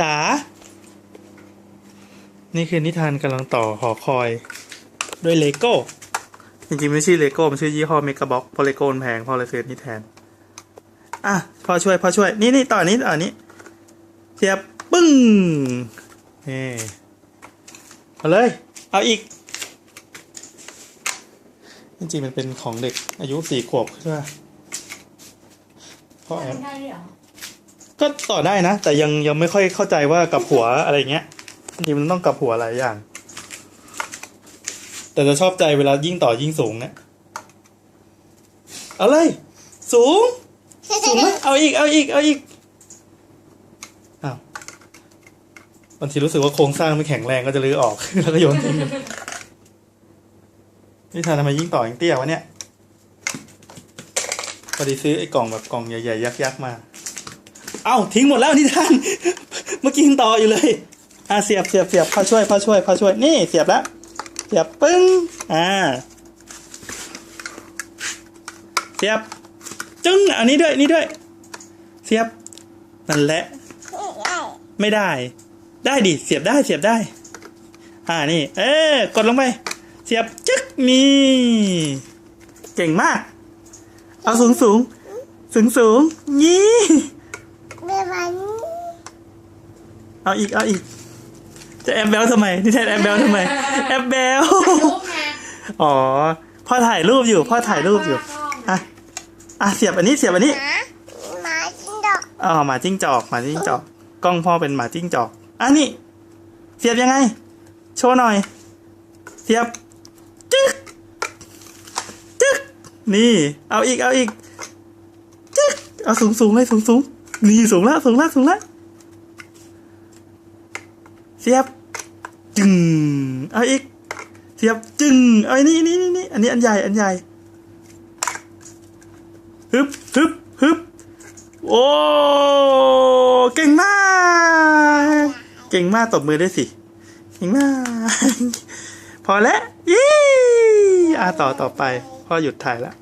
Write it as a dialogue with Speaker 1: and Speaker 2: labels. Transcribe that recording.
Speaker 1: จ๋า นี่คือนิทานกำลังต่อหอคอย ด้วยเลโก้ จริงๆ ไม่ใช่เลโก้ มันชื่อยี่ห้อเมกะบ็อกพอเลโก้มันแพง พอเลยซื้อนี่แทน อะ พอช่วย พอช่วย นี่นี่ต่อนี้ต่อนี้เสียบปึ้งนี่เอาเลย เอาอีก จริงๆ มันเป็นของเด็กอายุสี่ขวบใช่ไหมพ่อแอม ก็ต่อได้นะ แต่ยังยังไม่ค่อยเข้าใจว่ากับหัวอะไรเงี้ยจริงๆมันต้องกับหัวหลายอย่าง แต่จะชอบใจเวลายิ่งต่อยิ่งสูงเนี่ยเอาเลย สูง สูงไหมเอาอีก เอาอีก เอาอีกอ้าวบางทีรู้สึกว่าโครงสร้างไม่แข็งแรงก็จะรื้อออก แล้วก็โยนทิ้งนี่ทานทำไมยิ่งต่อยิ่งเตี้ยวะเนี่ยพอดีซื้อไอ้กล่องแบบกล่องใหญ่ๆยักษ์ๆมา เอ้าทิ้งหมดแล้วนิทาน เมื่อกี้ยังต่ออยู่เลยอะเสียบเสียบเสียบพอช่วยพอช่วยพอช่วยนี่เสียบแล้วเสียบปึ้งอ่าเสียบจึ้งอันนี้ด้วยนี่ด้วย เสียบนั่นแหละไม่ได้ ได้ดิเสียบได้เสียบได้ อ่านี่ เออกดลงไป เสียบจึ๊กนี่เก่งมาก เอาสูงสูงสูงสูงนี่
Speaker 2: แม่มัน
Speaker 1: เอาอีก เอาอีก จะแอบแบลทำไม นี่แทนแอบแบลทำไม แอบแบล
Speaker 3: รูปไง
Speaker 1: อ๋อ พ่อถ่ายรูปอยู่ พ่อถ่ายรูปอยู่ อะ อะ เสียบอันนี้ เสียบอันนี้
Speaker 2: หมาหมาจิ้งจอก
Speaker 1: อ๋อหมาจิ้งจอก หมาจิ้งจอก กล้องพ่อเป็นหมาจิ้งจอก อะนี่ เสียบยังไง โชว์หน่อย เสียบ จึ๊ก จึ๊ก นี่ เอาอีก เอาอีก จึ๊ก เอาสูงสูงเลยสูงสูงนี่สูงแล้วสูงแล้วสูงแล้ว เสียบ จึงเอาอีก เสียบจึงเอาอันนี้นี่นี่นี่อันนี้อันใหญ่อันใหญ่ฮึบฮึบฮึบโอ้เก่งมาก เก่งมากตบมือด้วยสิเก่งมาก พอแล้วยี่อะต่อต่อไปพ่อหยุดถ่ายแล้ว